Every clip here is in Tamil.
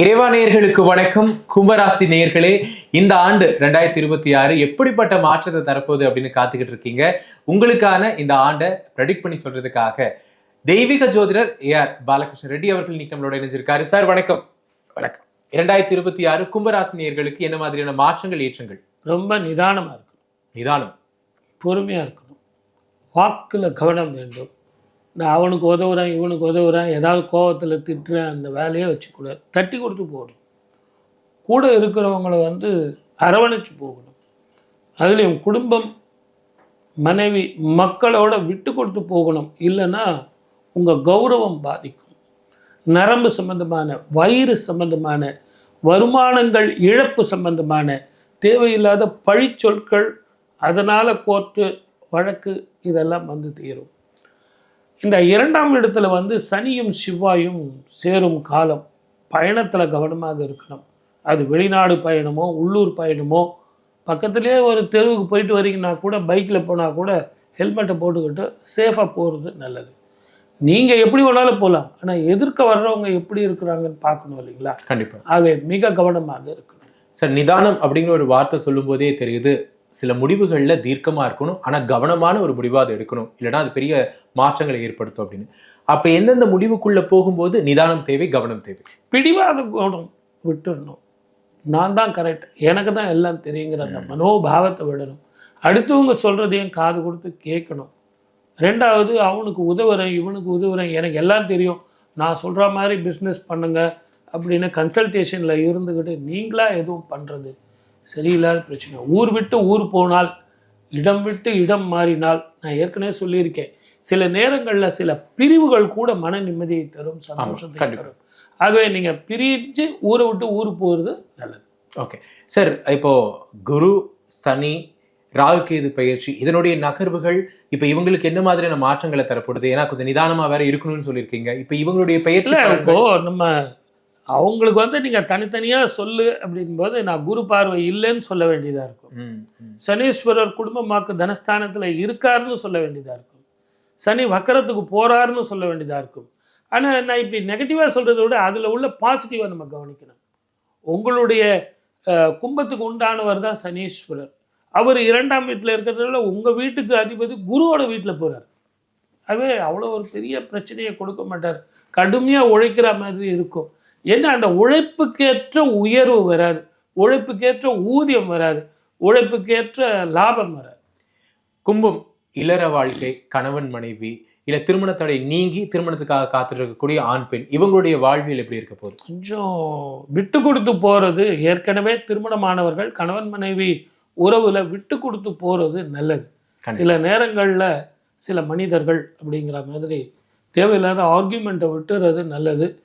இறைவா நேயர்களுக்கு வணக்கம். கும்பராசி நேயர்களே இந்த ஆண்டு ரெண்டாயிரத்தி இருபத்தி ஆறு எப்படிப்பட்ட மாற்றத்தை தரப்போகுது அப்படின்னு காத்துக்கிட்டு இருக்கீங்க. உங்களுக்கான இந்த ஆண்டை ப்ரெடிக்ட் பண்ணி சொல்றதுக்காக தெய்வீக ஜோதிடர் ஏ ஆர் பாலகிருஷ்ண ரெட்டி அவர்கள் இன்னைக்கு நம்மளோட இணைஞ்சிருக்காரு. சார் வணக்கம். வணக்கம். இரண்டாயிரத்தி இருபத்தி ஆறு கும்பராசி நேயர்களுக்கு என்ன மாதிரியான மாற்றங்கள் ஏற்றங்கள்? ரொம்ப நிதானமாக இருக்கணும். நிதானம். பொறுமையாக இருக்கணும். வாக்கில் கவனம் வேண்டும். நான் அவனுக்கு உதவுறேன் இவனுக்கு உதவுறேன் ஏதாவது கோவத்தில் திட்டுறேன் அந்த வேலையை வச்சுக்கூடாது. தட்டி கொடுத்து போகணும். கூட இருக்கிறவங்கள வந்து அரவணைச்சு போகணும். அதுலேயும் குடும்பம் மனைவி மக்களோட விட்டு கொடுத்து போகணும். இல்லைன்னா உங்கள் கௌரவம் பாதிக்கும். நரம்பு சம்பந்தமான வயிறு சம்பந்தமான வருமானங்கள் இழப்பு சம்பந்தமான தேவையில்லாத பழிச்சொற்கள் அதனால் கோர்ட்டு வழக்கு இதெல்லாம் வந்து தீரும். இந்த இரண்டாம் இடத்துல வந்து சனியும் செவ்வாயும் சேரும் காலம் பயணத்தில் கவனமாக இருக்கணும். அது வெளிநாடு பயணமோ உள்ளூர் பயணமோ பக்கத்துலேயே ஒரு தெருவுக்கு போயிட்டு வரீங்கன்னா கூட பைக்கில் போனால் கூட ஹெல்மெட்டை போட்டுக்கிட்டு சேஃபாக போகிறது நல்லது. நீங்கள் எப்படி வேணாலும் போகலாம் ஆனால் எதிர்க்க வர்றவங்க எப்படி இருக்கிறாங்கன்னு பார்க்கணும் இல்லைங்களா? கண்டிப்பா. ஆக மிக கவனமாக இருக்கணும். சார் நிதானம் அப்படிங்கிற ஒரு வார்த்தை சொல்லும் போதே தெரியுது. சில முடிவுகள்ல தீர்க்கமா இருக்கணும். ஆனா கவனமான ஒரு முடிவா அதை எடுக்கணும். இல்லைன்னா அது பெரிய மாற்றங்களை ஏற்படுத்தும் அப்படின்னு. அப்ப எந்தெந்த முடிவுக்குள்ள போகும்போது நிதானம் தேவை கவனம் தேவை? பிடிவாத குணம் விட்டுடணும் நான் தான் கரெக்ட் எனக்கு தான் எல்லாம் தெரியுங்கிற அந்த மனோபாவத்தை விடணும். அடுத்தவங்க சொல்கிறதையும் காது கொடுத்து கேட்கணும். ரெண்டாவது அவனுக்கு உதவுறேன் இவனுக்கு உதவுறேன் எனக்கு எல்லாம் தெரியும். நான் சொல்கிற மாதிரி பிஸ்னஸ் பண்ணுங்க அப்படின்னு கன்சல்டேஷனில் இருந்துக்கிட்டு நீங்களா எதுவும் பண்ணுறது சரியில்லாத பிரச்சனை. ஊர் விட்டு ஊர் போனால் இடம் விட்டு இடம் மாறினால் நான் ஏற்கனவே சொல்லியிருக்கேன். சில நேரங்களில் சில பிரிவுகள் கூட மன நிம்மதியை தரும் சந்தோஷத்தை. தரும். ஆகவே நீங்கள் பிரிஞ்சு ஊரை விட்டு ஊர் போகிறது நல்லது. ஓகே. சார் இப்போ குரு சனி ராகு கேது பயிற்சி இதனுடைய நகர்வுகள் இப்போ இவங்களுக்கு என்ன மாதிரியான மாற்றங்களை தரப்படுது? ஏன்னா கொஞ்சம் நிதானமா வேற இருக்கணும்னு சொல்லியிருக்கீங்க. இப்போ இவங்களுடைய பயிற்சி இப்போ நம்ம அவங்களுக்கு வந்து நீங்கள் தனித்தனியாக சொல்லு அப்படின்போது நான் குரு பார்வை இல்லைன்னு சொல்ல வேண்டியதாக இருக்கும். சனீஸ்வரர் குடும்பமாக்கு தனஸ்தானத்தில் இருக்காருன்னு சொல்ல வேண்டியதாக இருக்கும். சனி வக்கரத்துக்கு போறாருன்னு சொல்ல வேண்டியதாக இருக்கும். ஆனால் நான் இப்படி நெகட்டிவாக சொல்கிறத விட அதில் உள்ள பாசிட்டிவாக நம்ம கவனிக்கணும். உங்களுடைய கும்பத்துக்கு உண்டானவர் தான் சனீஸ்வரர். அவர் இரண்டாம் வீட்டில் இருக்கிறதுனால உங்கள் வீட்டுக்கு அதிபதி குருவோட வீட்டில் போகிறார் அது அவ்வளோ ஒரு பெரிய பிரச்சனையை கொடுக்க மாட்டார். கடுமையாக உழைக்கிற மாதிரி இருக்கும். ஏன்னா அந்த உழைப்புக்கேற்ற உயர்வு வராது. உழைப்புக்கேற்ற ஊதியம் வராது. உழைப்புக்கேற்ற லாபம் வராது. கும்பம் இளர வாழ்க்கை கணவன் மனைவி இல்ல திருமண தடை நீங்கி திருமணத்துக்காக காத்துட்டு இருக்கக்கூடிய ஆண் பெண் இவங்களுடைய வாழ்வியல் எப்படி இருக்க போகுது? கொஞ்சம் விட்டு கொடுத்து போகிறது ஏற்கனவே திருமணமானவர்கள் கணவன் மனைவி உறவில் விட்டு கொடுத்து போகிறது நல்லது. சில நேரங்களில் சில மனிதர்கள் அப்படிங்கிற மாதிரி தேவையில்லாத ஆர்கியூமெண்ட்டை விட்டுறது நல்லது.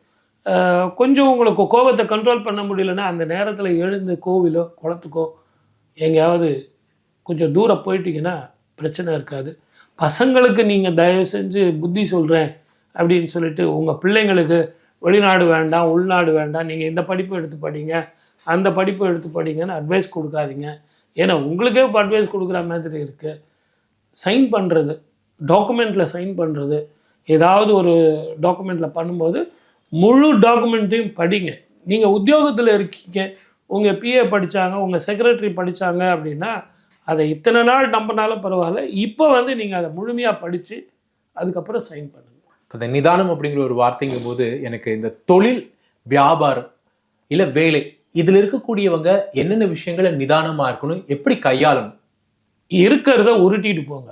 கொஞ்சம் உங்களுக்கு கோபத்தை கண்ட்ரோல் பண்ண முடியலன்னா அந்த நேரத்தில் எழுந்து கோவிலோ குளத்துக்கோ எங்கேயாவது கொஞ்சம் தூரம் போயிட்டீங்கன்னா பிரச்சனை இருக்காது. பசங்களுக்கு நீங்கள் தயவு செஞ்சு புத்தி சொல்கிறேன் அப்படின்னு சொல்லிட்டு உங்கள் பிள்ளைங்களுக்கு வெளிநாடு வேண்டாம் உள்நாடு வேண்டாம் நீங்கள் இந்த படிப்பு எடுத்து படிங்க அந்த படிப்பு எடுத்து படிங்கன்னு அட்வைஸ் கொடுக்காதீங்க. ஏன்னா உங்களுக்கே இப்போ அட்வைஸ் கொடுக்குற மாதிரி இருக்குது சைன் பண்ணுறது டாக்குமெண்ட்டில் சைன் பண்ணுறது ஏதாவது ஒரு டாக்குமெண்ட்டில் பண்ணும்போது முழு டாக்குமெண்ட்டையும் படிங்க. நீங்கள் உத்தியோகத்தில் இருக்கீங்க உங்கள் பிஏ படித்தாங்க உங்கள் செக்ரட்டரி படித்தாங்க அப்படின்னா அதை இத்தனை நாள் நம்பினாலும் பரவாயில்ல. இப்போ வந்து நீங்கள் அதை முழுமையாக படித்து அதுக்கப்புறம் சைன் பண்ணுங்கள் இப்ப இந்த நிதானம் அப்படிங்கிற ஒரு வார்த்தைங்கும் போது எனக்கு இந்த தொழில் வியாபாரம் இல்ல வேலை இதுல இருக்கக்கூடியவங்க என்னென்ன விஷயங்களை நிதானமா இருக்கணும் எப்படி கையாளணும்? இருக்கிறத உருட்டிட்டு போங்க.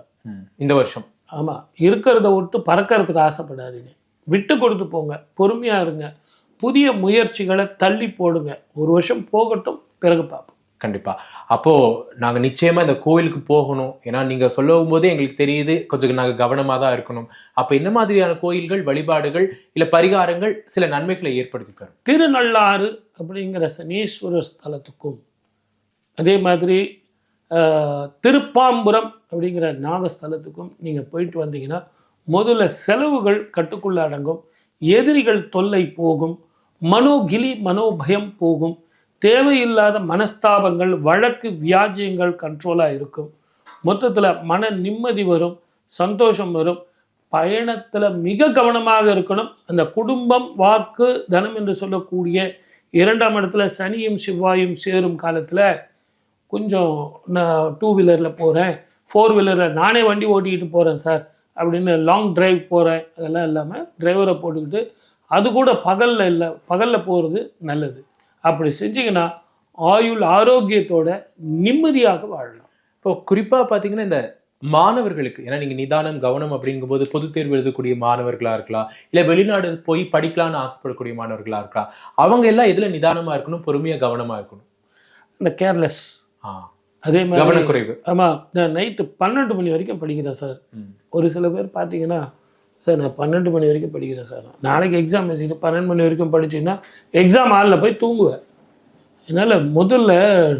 இந்த வருஷம். ஆமாம் இருக்கிறத விட்டு பறக்கிறதுக்கு ஆசைப்படாதீங்க. விட்டு கொடுத்து போங்க. பொறுமையாக இருங்க. புதிய முயற்சிகளை தள்ளி போடுங்க. ஒரு வருஷம் போகட்டும் பிறகு பார்ப்போம். கண்டிப்பா. அப்போ நாங்க நிச்சயமா இந்த கோயிலுக்கு போகணும். ஏன்னா நீங்க சொல்லும் போதே எங்களுக்கு தெரியுது. கொஞ்சம் நாங்க கவனமா தான் இருக்கணும். அப்ப என்ன மாதிரியான கோயில்கள் வழிபாடுகள் இல்ல பரிகாரங்கள் சில நன்மைகளை ஏற்படுத்தி தரும்? திருநள்ளாறு அப்படிங்கிற சனீஸ்வரர் ஸ்தலத்துக்கும் அதே மாதிரி திருப்பாம்புரம் அப்படிங்கிற நாகஸ்தலத்துக்கும் நீங்கள் போயிட்டு வந்தீங்கன்னா முதல்ல செலவுகள் கட்டுக்குள்ள அடங்கும். எதிரிகள் தொல்லை போகும். மனோகிலி மனோபயம் போகும். தேவையில்லாத மனஸ்தாபங்கள் வழக்கு வியாஜியங்கள் கண்ட்ரோலாக இருக்கும். மொத்தத்தில் மன நிம்மதி வரும் சந்தோஷம் வரும். பயணத்தில் மிக கவனமாக இருக்கணும். அந்த குடும்பம் வாக்கு தனம் என்று சொல்லக்கூடிய இரண்டாம் இடத்துல சனியும் செவ்வாயும் சேரும் காலத்தில் கொஞ்சம் நான் டூ வீலரில் போகிறேன் ஃபோர் வீலரில் நானே வண்டி ஓட்டிக்கிட்டு போகிறேன் சார். அப்படின்னு லாங் டிரைவ் போகிறேன் அதெல்லாம் இல்லாமல் டிரைவரை போட்டுக்கிட்டு அது கூட பகலில் இல்லை பகலில் போகிறது நல்லது. அப்படி செஞ்சீங்கன்னா ஆயுள் ஆரோக்கியத்தோட நிம்மதியாக வாழலாம். இப்போ குறிப்பா பாத்தீங்கன்னா இந்த மாணவர்களுக்கு ஏன்னா நீங்க நிதானம் கவனம் அப்படிங்கும்போது பொதுத் தேர்வு எழுதக்கூடிய மாணவர்களா இருக்கலாம் இல்ல வெளிநாடு போய் படிக்கலாம்னு ஆசைப்படக்கூடிய மாணவர்களா இருக்கலாம் அவங்க எல்லாம் எதுல நிதானமா இருக்கணும் பொறுமையா கவனமா இருக்கணும்? இந்த கேர்லெஸ் ஆ, அதே மாதிரி கவனக்குறைவு. ஆமாம் நான் நைட்டு பன்னெண்டு மணி வரைக்கும் படிக்கிறேன் சார். ஒரு சில பேர் பார்த்தீங்கன்னா சார் நான் பன்னெண்டு மணி வரைக்கும் படிக்கிறேன் சார் நாளைக்கு எக்ஸாம் வச்சுக்கிட்டு பன்னெண்டு மணி வரைக்கும் படிச்சீங்கன்னா எக்ஸாம் ஹாலில் போய் தூங்குவேன். என்னால் முதல்ல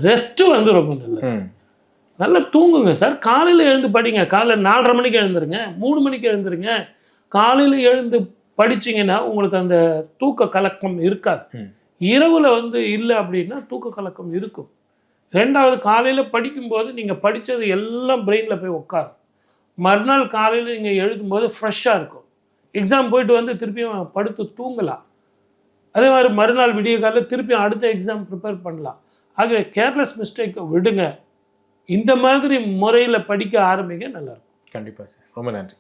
ரெஸ்ட்டு வந்து ரொம்ப நல்லது. ம். நல்லா தூங்குங்க சார் காலையில் எழுந்து படிங்க. காலையில் நாலரை மணிக்கு எழுந்துருங்க. மூணு மணிக்கு எழுந்துருங்க. காலையில் எழுந்து படிச்சீங்கன்னா உங்களுக்கு அந்த தூக்க கலக்கம் இருக்காது. இரவில் வந்து இல்லை அப்படின்னா தூக்க கலக்கம் இருக்கும். ரெண்டாவது காலையில் படிக்கும்போது நீங்கள் படித்தது எல்லாம் பிரெயினில் போய் உட்காரும். மறுநாள் காலையில் நீங்கள் எழுதும்போது ஃப்ரெஷ்ஷாக இருக்கும். எக்ஸாம் போயிட்டு வந்து திருப்பியும் படுத்து தூங்கலாம். அதே மாதிரி மறுநாள் விடிய காலையில் திருப்பியும் அடுத்த எக்ஸாம் ப்ரிப்பேர் பண்ணலாம். ஆகவே கேர்லெஸ் மிஸ்டேக்கை விடுங்க. இந்த மாதிரி முறையில் படிக்க ஆரம்பிங்க நல்லாயிருக்கும் கண்டிப்பா சார் ரொம்ப நன்றி.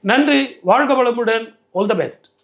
நன்றி. வாழ்க வளமுடன். All the best